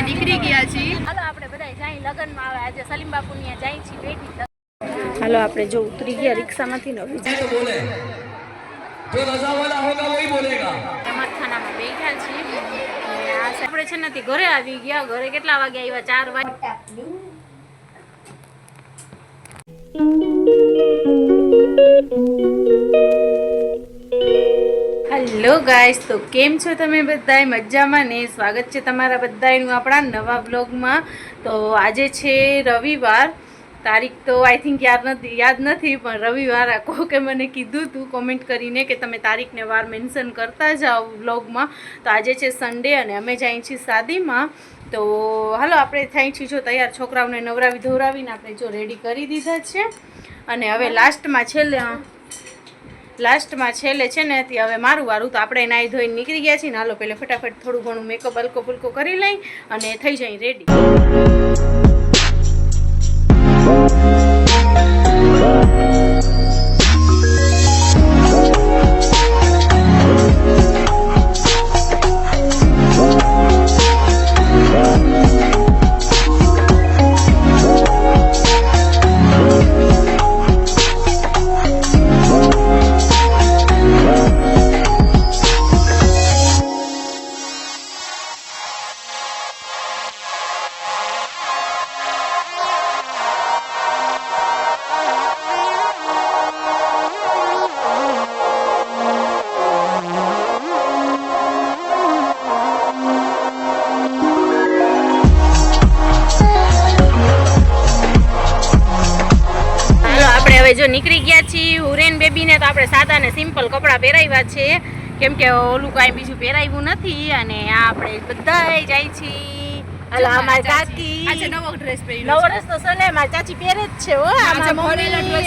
અમે નીકળી ગયા છીએ. હાલો આપણે બધા જાય લગ્નમાં આવે. આજે સલીમ બાપુ ની જાય છીએ બેઠી હાલો આપણે જો ઉતરી ગયા રિક્ષામાંથી નવી જો રજા વાલા હોગા વહી બોલેગા. જમાતખાનામાં બેઠા છીએ. આપણે છે નથી ઘરે આવી ગયા. ઘરે કેટલા વાગે આવ્યા? ચાર વાગે. હેલો ગાઈસ તો કેમ છો તમે બધાય? મજામાં ને? સ્વાગત છે તમારા બધાનું આપણા નવા બ્લોગમાં તો આજે છે રવિવાર. તારીખ તો આઈ થિંક યાદ નથી યાદ નથી પણ રવિવાર આ કોકે મને કીધું હતું કોમેન્ટ કરીને કે તમે તારીખને વાર મેન્શન કરતા જાઓ બ્લોગમાં તો આજે છે સન્ડે અને અમે જઈએ છીએ શાદીમાં તો હાલો આપણે થાય છીએ જો તૈયાર. છોકરાઓને નવરાવી ધોરાવીને આપણે જો રેડી કરી દીધા છે. અને હવે લાસ્ટમાં છેલ્લે લાસ્ટમાં છેલ્લે છે ને ત્યાં હવે મારું વારું, તો આપણે નાહી ધોઈને નીકળી ગયા છીએ ને હાલો પહેલે ફટાફટ થોડું ઘણું મેકઅપ હલકો ફુલકો કરી લઈ અને થઈ જાય રેડી છીએ હુરેન બેબીને તો આપણે સાદા ને સિમ્પલ કપડાં પહેરાવ્યા છે. કેમ કે ઓલું કાંઈ બીજું પહેરાવ્યું નથી અને આ આપણે બધા જાય છીએ. હાલો કાકી. આજે નવો ડ્રેસ પહેર્યો નવો મારી ચાચી પહેરે જ છે હો.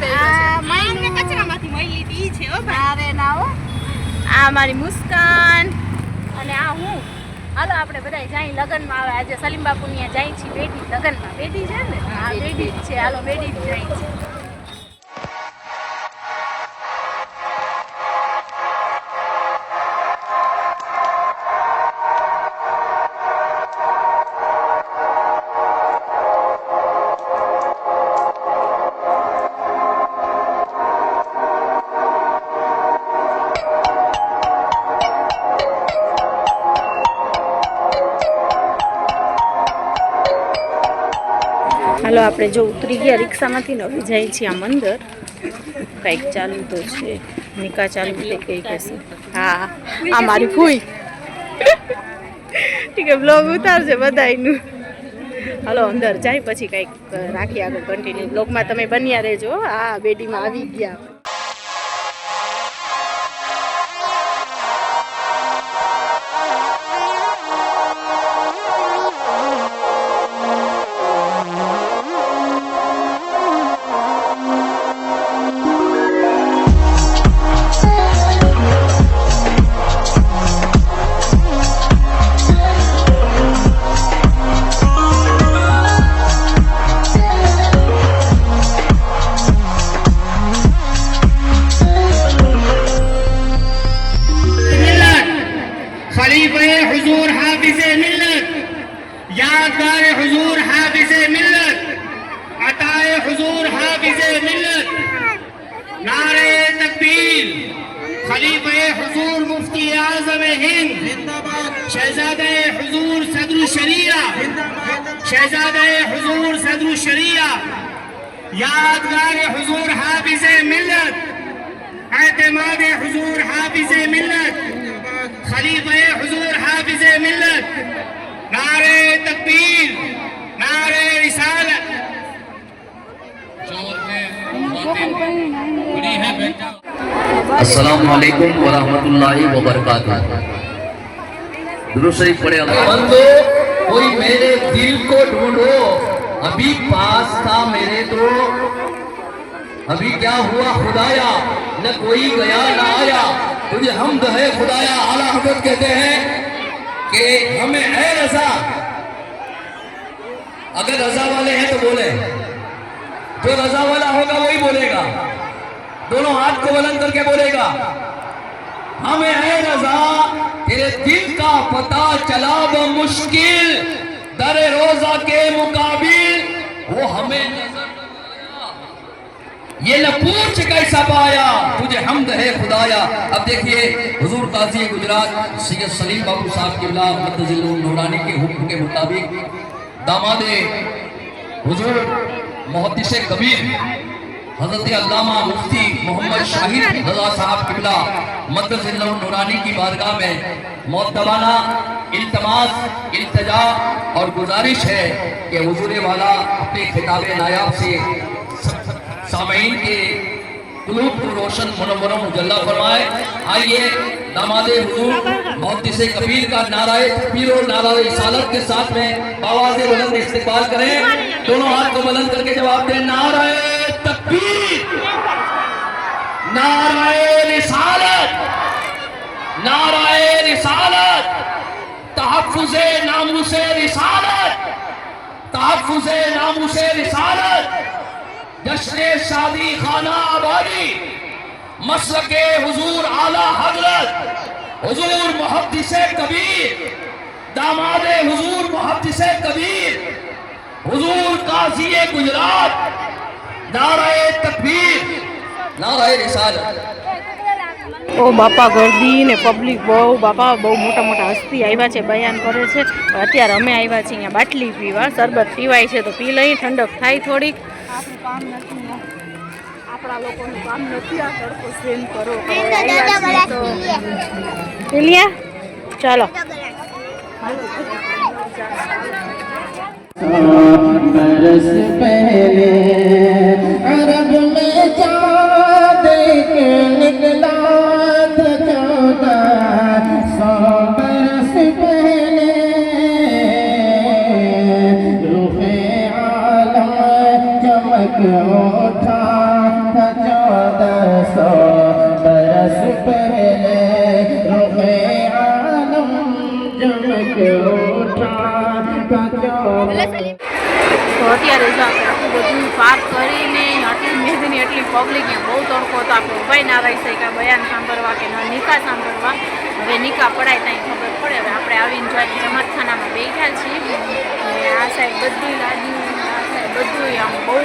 પહેર્યો. આ આ માયનું. અમને કચરામાંથી મળી લીધી છે હો ભાઈ. ના હો. આ મારી મુસ્કાન. અને આ હું. હાલો આપણે બધા જાય લગનમાં. આવે આજે સલીમ બાપુ ની જાય છીએ બેટી લગનમાં. બેટી છે ને? આ બેટી જ છે. હાલો બેટી જ જાય છે. આપણે જો ઉતરી ગયા, રિક્ષામાંથી હવે જાય છીએ આમ અંદર કંઈક ચાલુ તો છે નિકા ચાલુ તો કંઈ કહેશે હા, આ મારી ફૂઈ ઠીક બ્લોગ ઉતારશે બધાયનું. હાલો, અંદર જાય, પછી કંઈક રાખી આગળ કન્ટિન્યુ બ્લોગમાં તમે બન્યા રહેજો, હા. બેટીમાં આવી ગયા. یادگار حضور حافظ ملت، عطائے حضور حافظ ملت نعرے تکبیر، خلیفہ حضور مفتی اعظم ہند، شہزادہ حضور صدر الشریعہ، شہزادہ حضور صدر الشریعہ، یادگار حضور حافظ ملت، اعتماد حضور حافظ ملت، خلیفہ حضور حافظ ملت نعرے تکبیر نعرے رسالت۔ السلام علیکم ورحمۃ اللہ وبرکاتہ۔ دروسری پڑے پڑھے بندو کوئی میرے دل کو ڈھونڈو۔ ابھی پاس تھا میرے تو۔ ابھی کیا ہوا خدایا؟ نہ کوئی گیا نہ آیا۔ تجھے حمد ہے خدایا اعلیٰ حضرت کہتے ہیں कि हमें है रजा अगर रजा वाले हैं तो बोले जो रजा वाला होगा वही बोलेगा दोनों हाथ को बुलंद करके बोलेगा हमें है रजा तेरे दिल का पता चला वो मुश्किल शरे रोजा के मुकाबिल वो हमें नजर न आया یہ نہ پوچھ کیسا پایا، تجھے حمد ہے خدایا۔ اب دیکھئے حضور قاضی گجرات سید سلیم بابو صاحب کی اللہ مدزل نورانی کے حکم کے مطابق داماد حضور محدث کبیر حضرت علامہ مفتی محمد شاہد رضا صاحب قبلہ مدرس اللہ نورانی کی بارگاہ میں معتبانہ التماس التجاہ اور گزارش ہے کہ حضور والا اپنے خطاب نایاب سے سامعین کے قلوب کو روشن منورم مجلہ فرمائے۔ آئیے نماز حضور مفتی سے کبیر کا نعرہ تکبیر اور نعرہ رسالت کے ساتھ میں آواز بلند استقبال کریں۔ دونوں ہاتھ کو بلند کر کے جواب دیں۔ نعرہ تکبیر، نعرہ رسالت نعرہ رسالت، تحفظ ناموس رسالت، تحفظ ناموس رسالت۔ जश्न शादी खाना आबादी मसल के हुजूर आला हजरत हुजूर मुहद्दिस कबीर दामाद हुजूर मुहद्दिस कबीर हुजूर काजी गुजरात नाराए तकबीर नाराए रिसालत ઓ બાપા ગરદી ને પબ્લિક બહુ બાપા બહુ મોટા મોટા હસ્તી આવ્યા છે બયાન કરે છે પણ અત્યારે અમે આવ્યા છીએ અહીંયા બાટલી પીવા શરબત પીવાય છે તો પી લઈ ઠંડક થાય થોડીક આપણા લોકોનું કામ નથી આ તડકો સહન કરો આવ્યા છીએ તો પી લ્યા ચાલો बरस पहले अरब में चाँद के उठा था चौदह सौ बरस पहले रुखे आलम चमक उठा था चौदह તો અત્યારે જો આપણે આટલું બધું પાર કરીને આટલી મેદની એટલી પબ્લિક અહીંયા બહુ તડકો હતો આપણે ઉભાઈ ના રહી શક્યા બયાન સાંભળવા કે ન નિકા સાંભળવા હવે નિકા પડાય ત્યાં ખબર પડે હવે આપણે આવીને જોઈએ જમાતખાનામાં બેઠા છીએ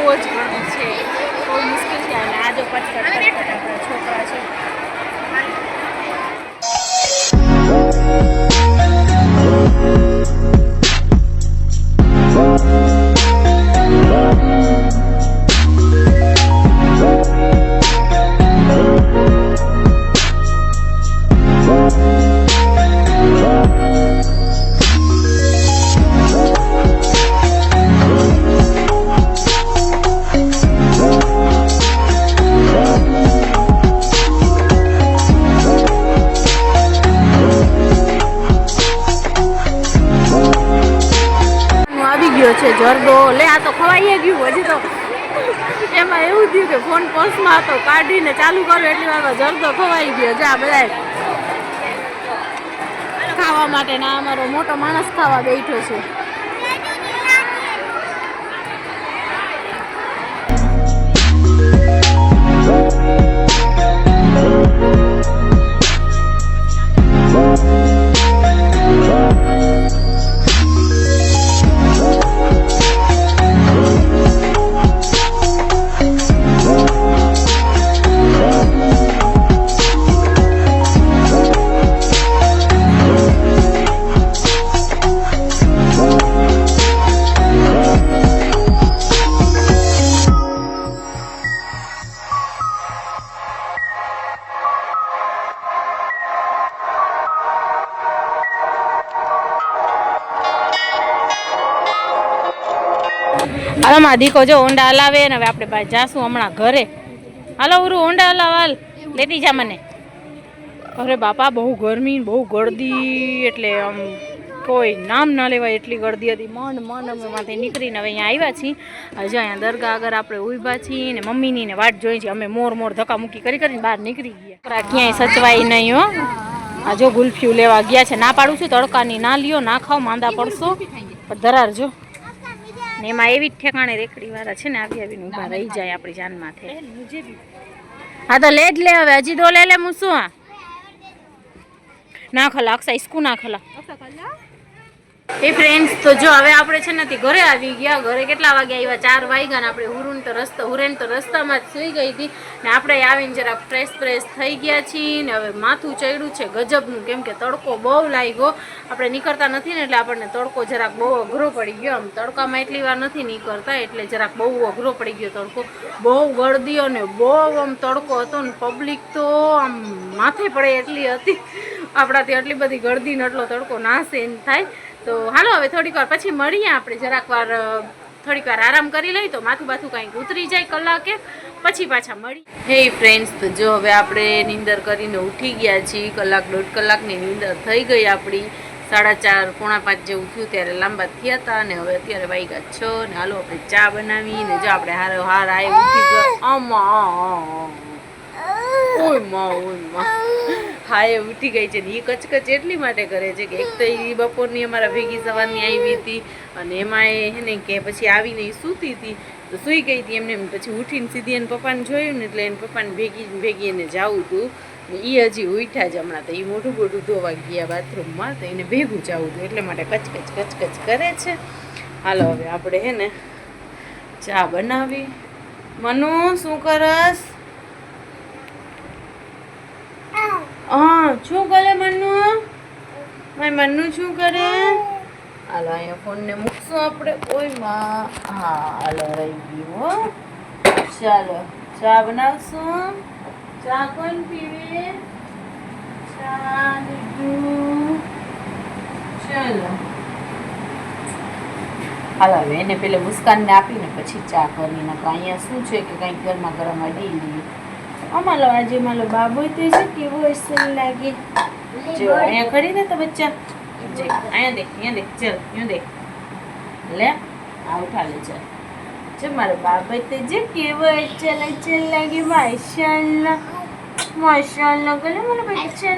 બહુ જ ગરમી છે. બહુ મુશ્કેલ છે. અને આ જો પટકટ પટકટ આપણા છોકરા છે. પર્સમાં હતો. કાઢીને ચાલુ કર્યો, એટલી વારમાં જરદો ખવાઈ ગયો. જા બધા ખાવા માટે ના અમારો મોટો માણસ ખાવા બેઠો છે. માં દીકો જો ઊંડા હલાવે ને હવે આપણે ભાઈ જાશું હમણાં ઘરે. હાલો ઉરું, ઊંડા હલાવ હાલ. લેતી જા મને. અરે બાપા, બહુ ગરમી બહુ ગળદી એટલે આમ કોઈ નામ ના લેવાય એટલી ગળદી હતી. મન મન, અમે માથે નીકળીને હવે અહીંયા આવ્યા છીએ. હજુ અહીંયા દરગાહ આગળ આપણે ઊભા છીએ ને મમ્મીની ને વાટ જોઈ છે. અમે મોર મોર ધક્કા મૂકી કરી, કરીને બહાર નીકળી ગયા. ક્યાંય સચવાય નહીં હો. આ જો ગુલ્ફીઓ લેવા ગયા છે. ના પાડું છું તડકાની, ના લ્યો, ના ખાઓ માંદા પડશો. પણ ધરારજો ને એમાં એવી ઠેકાણે રેકડી વાળા છે ને આવી આવીને ઊભા રહી જાય આપણી જાન માથે. હા તો લે જ લે હવે હજી તો લે લે હું શું ના ખલા અક્ષા ઇસ્કુ ના ખલા એ ફ્રેન્ડ્સ તો જો હવે આપણે છે નથી ઘરે આવી ગયા. ઘરે કેટલા વાગે આવ્યા? ચાર વાગ્યા ને આપણે હુરુન તો રસ્તો હુરેન તો રસ્તામાં જ સુઈ ગઈ હતી. ને આપણે આવીને જરાક ફ્રેશ ફ્રેશ થઈ ગયા છીએ ને હવે માથું ચડ્યું છે, ગજબનું. કેમ કે તડકો બહુ લાગ્યો. આપણે નીકળતા નથી ને એટલે આપણને તડકો જરાક બહુ અઘરો પડી ગયો. આમ તડકામાં એટલી વાર નથી નીકળતા એટલે જરાક બહુ અઘરો પડી ગયો તડકો. બહુ ગળદી અને બહુ આમ તડકો હતો ને પબ્લિક તો આમ માથે પડે એટલી હતી. આપણાથી આટલી બધી ગળદી ને એટલો તડકો ના એમ થાય. તો હાલો, હવે થોડીક વાર પછી મળીએ આપણે. જરાક વાર થોડીક વાર આરામ કરી લઈ તો માથું બાથું કંઈક ઉતરી જાય કલાકે. પછી પાછા મળી હે ફ્રેન્ડ્સ તો જો હવે આપણે નીંદર કરીને ઉઠી ગયા છીએ. કલાક દોઢ કલાકની નીંદર થઈ ગઈ આપણી. સાડા ચાર, પોણા પાંચ જેવું થયું ત્યારે લાંબા થયા હતા અને હવે અત્યારે વાગ્યા છ ને હાલો આપણે ચા બનાવી ને જો આપણે હારો હાર આવી ઉઠી ગયા. ઓયમાં ઓયમાં. હા એ ઉઠી ગઈ છે ને એ કચકચ એટલી માટે કરે છે કે એક તો એ બપોરની અમારા ભેગી સવારની આવી હતી અને એમાં એ ને કે પછી આવીને એ સૂતી હતી, તો સૂઈ ગઈ હતી એમને પછી ઉઠીને સીધી એને પપ્પાને જોયું ને એટલે એને પપ્પાને ભેગી ભેગી એને જવું હતું એ હજી ઉઠ્યા જ હમણાં તો એ મોઢું મોઢું ધોવા ગયા બાથરૂમમાં તો એને ભેગું જવું હતું એટલે માટે કચકચ કચકચ કરે છે. હાલો હવે આપણે હે ને ચા બનાવી. મનુ, શું કરસ હા શું કરે મનુ મારી મન્નુ શું કરે? હાલો, અહીંયા ફોનને મૂકશું આપણે ઓયમાં હા, હાલો, રહી ગયું ચાલો, ચા બનાવશું? ચા કોણ પીવે? ચા ચાલો. હાલો, હવે એને પેલે મુસ્કાનને આપીને પછી ચા કરી નાખો અહીંયા શું છે કે કંઈક ગરમા ગરમ અડી લઈએ અમાલો આજે માલો બાબુ તે છે, કેવો અસર લાગે. જો, અહીંયા ખરી ને તો બચ્ચા. અહીંયા દેખ અહીંયા દેખ, ચલ, અહીંયા દેખ. લે, આ ઉઠાલે, ચલ. ચાલ જો, મારો બાબા તે જે કેવો અસર અસર લાગે માશાલ્લા માશાલ્લા ગલે મને બચ્ચા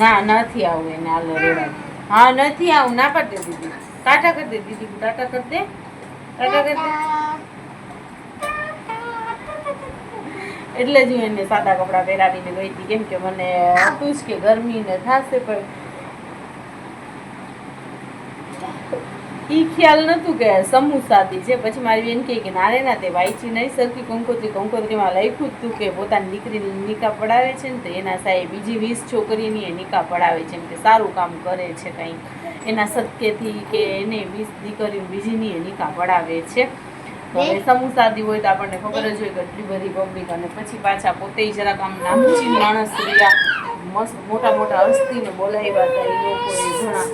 ના, નથી આવું એને આલો રેવા હા, નથી આવું, ના પાડી દે દીદી ટાટા કરી દે દીદી કાટા કરી દે. કાટા કરી દે. એટલે જ હું એને સાદા કપડાં પહેરાવીને ગઈ હતી. કેમ કે મને હતું જ કે ગરમી ને થશે, પણ ઈ ખ્યાલ નતું કે સમૂસાથી છે પછી મારી બેન કે નારે ના, તે વાંચી નહીં સરખી કંકોત્રી, કંકોત્રીમાં લખ્યું હતું કે પોતાની દીકરીને નિકાહ પડાવે છે ને તો એના સાહેબ બીજી વીસ છોકરીની એ નિકા પડાવે છે. કે સારું કામ કરે છે કંઈક. એના સત્યથી કે એને વીસ દીકરીઓ બીજીની એ નિકા પડાવે છે. હવે સમૂસાદી હોય તો આપણને ખબર જ હોય કેટલી બધી પબ્લિક અને પછી પાછા પોતે જરાક આમ નામચીન માણસ રહ્યા મસ્ત મોટા મોટા હસ્તીને બોલાવ્યા હતા એ લોકોએ ઘણા.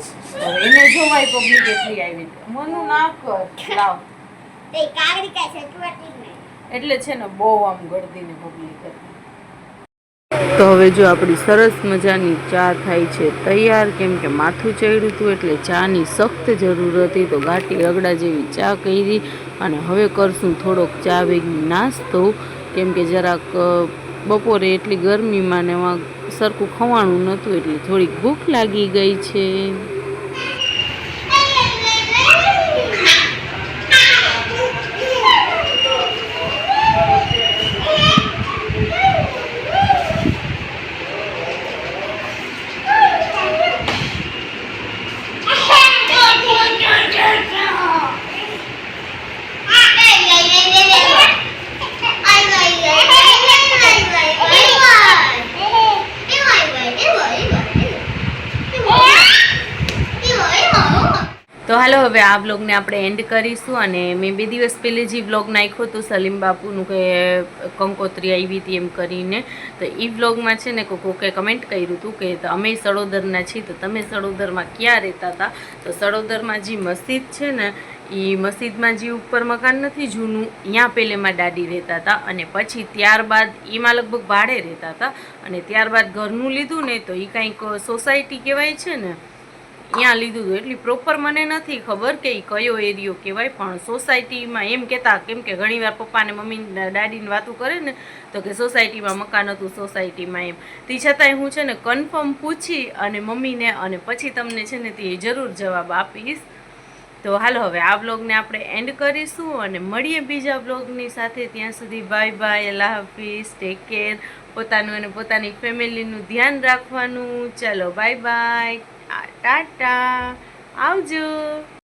હવે એને જોવાય પબ્લિક એટલી આવી મનું ના કર લાવ. એટલે છે ને બહુ આમ ગળદીને પબ્લિક હતી. તો હવે જો આપણી સરસ મજાની ચા થાય છે તૈયાર કેમ કે માથું ચડ્યું હતું એટલે ચાની સખ્ત જરૂર હતી તો ગાટી રગડા જેવી ચા કરી અને હવે કરશું થોડોક ચા વેગી નાસ્તો. કેમ કે જરાક બપોરે એટલી ગરમીમાં ને એમાં સરખું ખવાણું નહોતું, એટલે થોડીક ભૂખ લાગી ગઈ છે. આ બ્લોગને આપણે એન્ડ કરીશું અને મેં બે દિવસ પહેલે જે બ્લોગ નાખ્યો હતો સલીમ બાપુનું કે કંકોત્રી આવી હતી એમ કરીને, તો એ બ્લોગમાં છે ને કોકે કમેન્ટ કર્યું હતું કે અમે સડોદરના છીએ, તો તમે સડોદરમાં ક્યાં રહેતા હતા? તો સડોદરમાં જે મસ્જિદ છે ને એ મસ્જિદમાં જે ઉપર મકાન નથી, જૂનું ત્યાં પહેલેમાં દાદી રહેતા હતા અને પછી ત્યારબાદ એમાં લગભગ ભાડે રહેતા હતા અને ત્યારબાદ ઘરનું લીધું ને, તો એ કાંઈક સોસાયટી કહેવાય છે ને ત્યાં લીધું હતું. એટલી પ્રોપર મને નથી ખબર કે એ કયો એરિયો કહેવાય, પણ સોસાયટીમાં એમ કહેતા કેમ કે ઘણીવાર પપ્પાને મમ્મી દાદીને વાતું કરે ને, તો કે સોસાયટીમાં મકાન હતું સોસાયટીમાં એમ. તે છતાંય હું છે ને કન્ફર્મ પૂછી અને મમ્મીને અને પછી તમને છે ને તે જરૂર જવાબ આપીશ. તો હાલો હવે આ બ્લોગને આપણે એન્ડ કરીશું અને મળીએ બીજા બ્લોગની સાથે. ત્યાં સુધી બાય બાય અલ્લાહ હાફિઝ ટેક કેર પોતાનું અને પોતાની ફેમિલીનું ધ્યાન રાખવાનું. ચાલો બાય બાય ટાટા. આવજો.